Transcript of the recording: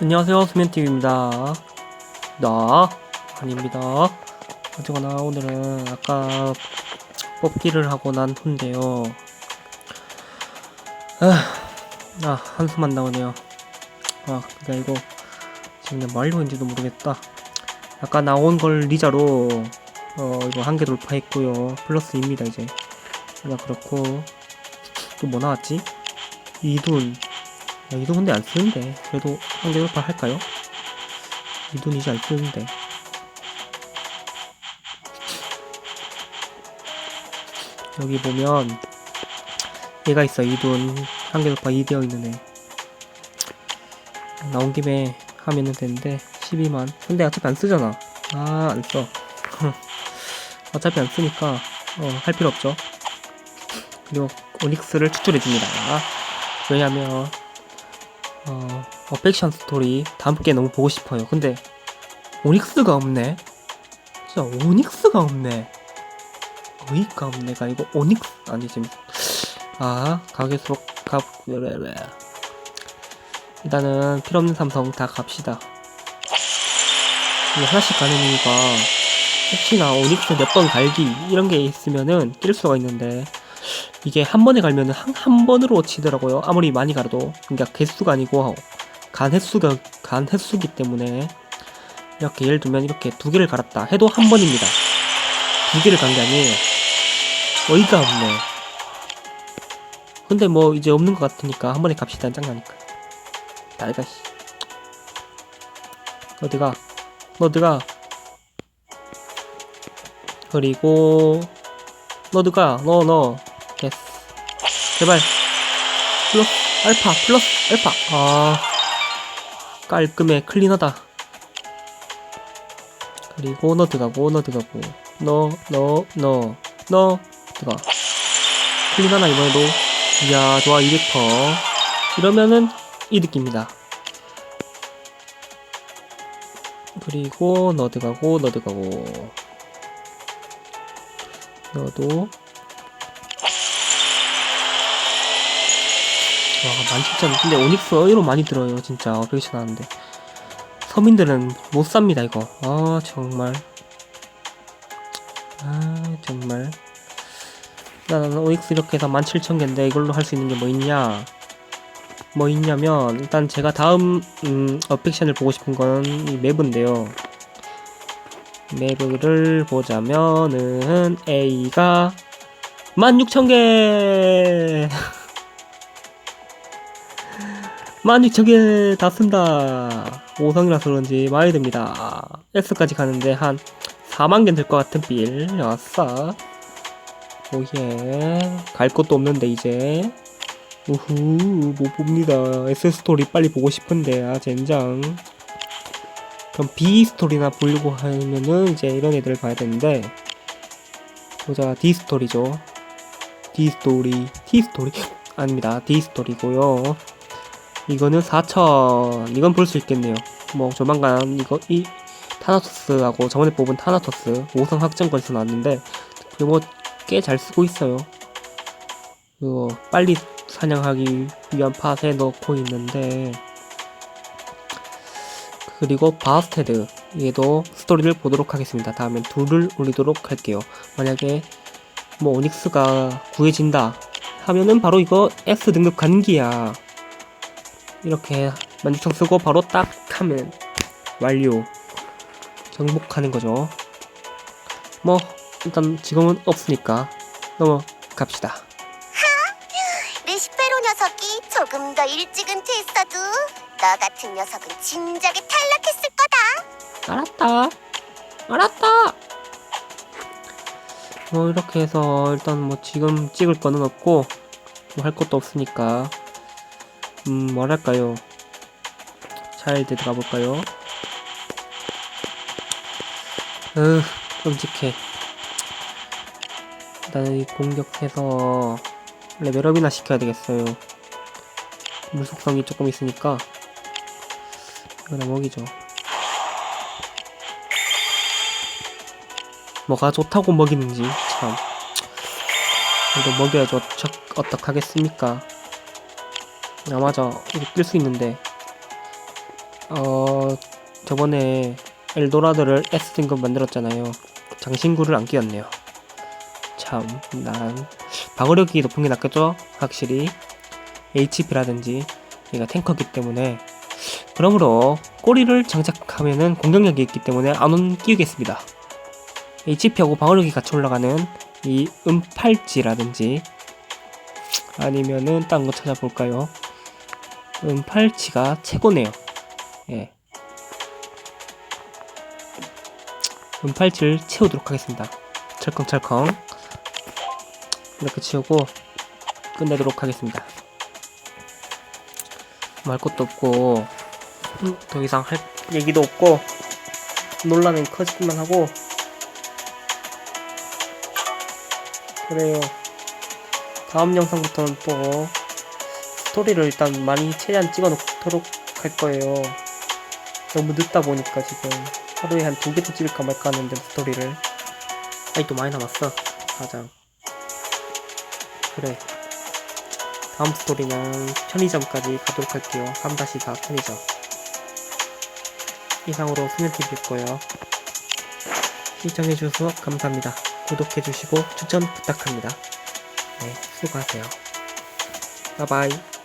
안녕하세요 수면TV입니다. 나 아닙니다. 어쨌거나 오늘은 아까 뽑기를 하고 난 후인데요. 아, 아 한숨만 나오네요. 아 근데 이거 지금 뭐 하려고 했는지도 모르겠다. 아까 나온 걸 리자로 어 이거 한 개 돌파했고요. 플러스입니다 이제. 하나 그렇고. 또 뭐 나왔지? 이둔 야, 이돈 근데 안 쓰는데. 그래도 한개 돌파 할까요? 이돈 이제 안 쓰는데. 여기 보면 얘가 있어 이돈. 한개 돌파 2 되어 있는 애. 나온 김에 하면은 되는데 12만. 근데 어차피 안 쓰잖아. 아 안 써. 어차피 안 쓰니까 어, 할 필요 없죠. 그리고 오닉스를 추출해 줍니다. 왜냐면 어, 어펙션 스토리 다음 게 너무 보고 싶어요. 근데 오닉스가 없네. 진짜 오닉스가 없네. 어이가 없네가 이거 오닉스 아니 지금 아 가게수록 가 일단은 필요 없는 삼성 다 갑시다. 하나씩 가는 이유가 혹시나 오닉스 몇 번 갈기 이런 게 있으면은 낄 수가 있는데 이게 한 번에 갈면은 한, 한 번으로 치더라고요. 아무리 많이 가도. 그러니까 개수가 아니고 간 횟수가 간 횟수기 때문에 이렇게 예를 들면 이렇게 두 개를 갈았다 해도 한 번입니다. 두 개를 간 게 아니에요. 어이가 없네. 근데 뭐 이제 없는 것 같으니까 한 번에 갑시다. 짱나니까. 날가 씨. 어디가? 너드가? 그리고 너드가 너 너. 제발. 플러스, 알파, 플러스, 알파. 아. 깔끔해, 클린하다. 그리고 너 들어가고, 너 들어가고. 너, 너, 너, 너, 들어가. 클린하나, 이번에도. 이야, 좋아, 200%. 이러면은 이득입니다. 그리고 너 들어가고, 너 들어가고. 너도 와, 17,000. 근데 오닉스 어이로 많이 들어요, 진짜. 어펙션 하는데. 서민들은 못 삽니다, 이거. 아, 정말. 아, 정말. 나는 오닉스 이렇게 해서 17,000개인데 이걸로 할 수 있는 게 뭐 있냐? 뭐 있냐면, 일단 제가 다음, 음, 어펙션을 보고 싶은 건 이 맵인데요. 맵을 보자면은, A가 16,000개! 16,000개 다 쓴다. 5성이라서 그런지 많이 듭니다. S까지 가는데 한 4만 개 될 것 같은 빌. 아싸. 오예. 갈 것도 없는데, 이제. 우후, 못 봅니다. S 스토리 빨리 보고 싶은데, 아, 젠장. 그럼 B 스토리나 보려고 하면은 이제 이런 애들 봐야 되는데, 보자, D 스토리죠. D 스토리, T 스토리? 아닙니다. D 스토리고요. 이거는 4천. 이건 볼 수 있겠네요. 뭐 조만간 이거 이 타나토스하고 저번에 뽑은 타나토스 5성 확정권에서 나왔는데 그거 꽤 잘 쓰고 있어요. 이거 빨리 사냥하기 위한 팟에 넣고 있는데 그리고 바스테드. 얘도 스토리를 보도록 하겠습니다. 다음엔 둘을 올리도록 할게요. 만약에 뭐 오닉스가 구해진다 하면은 바로 이거 S 등급 간기야 이렇게 만족청 쓰고 바로 딱 하면 완료. 정복하는 거죠. 뭐 일단 지금은 없으니까 넘어갑시다. 레시페로 녀석이 조금 더 일찍 은퇴했어도 너 같은 녀석은 진작에 탈락했을 거다. 알았다. 알았다. 뭐 이렇게 해서 일단 뭐 지금 찍을 거는 없고 뭐 할 것도 없으니까 음 뭐랄까요? 차일드 가볼까요? 으 끔찍해. 일단은 이 공격해서 레벨업이나 시켜야 되겠어요. 물속성이 조금 있으니까 이거나 먹이죠. 뭐가 좋다고 먹이는지 참. 이거 먹여야죠 저 어떡하겠습니까 아 맞아 이거 뜰수 있는데 어 저번에 엘도라드를 S 등급 만들었잖아요. 장신구를 안 끼웠네요. 참, 난 방어력이 높은 게 낫겠죠? 확실히 HP라든지 얘가 탱커기 때문에 그러므로 꼬리를 장착하면은 공격력이 있기 때문에 안온 끼우겠습니다. HP하고 방어력이 같이 올라가는 이 은팔찌라든지 아니면은 딴 거 찾아볼까요? 은팔찌가 최고네요. 예. 은팔찌를 채우도록 하겠습니다. 철컹철컹 이렇게 채우고 끝내도록 하겠습니다. 말 것도 없고 음, 더 이상 할 얘기도 없고 논란은 커지기만 하고 그래요. 다음 영상부터는 또 스토리를 일단 많이 최대한 찍어 놓도록 할 거예요. 너무 늦다 보니까 지금 하루에 한 두 개도 찍을까 말까 하는데 스토리를. 아이 또 많이 남았어. 가장. 그래. 다음 스토리는 편의점까지 가도록 할게요. 3-4 편의점. 이상으로 수면TV였고요. 시청해주셔서 감사합니다. 구독해주시고 추천 부탁합니다. 네 수고하세요. 바이바이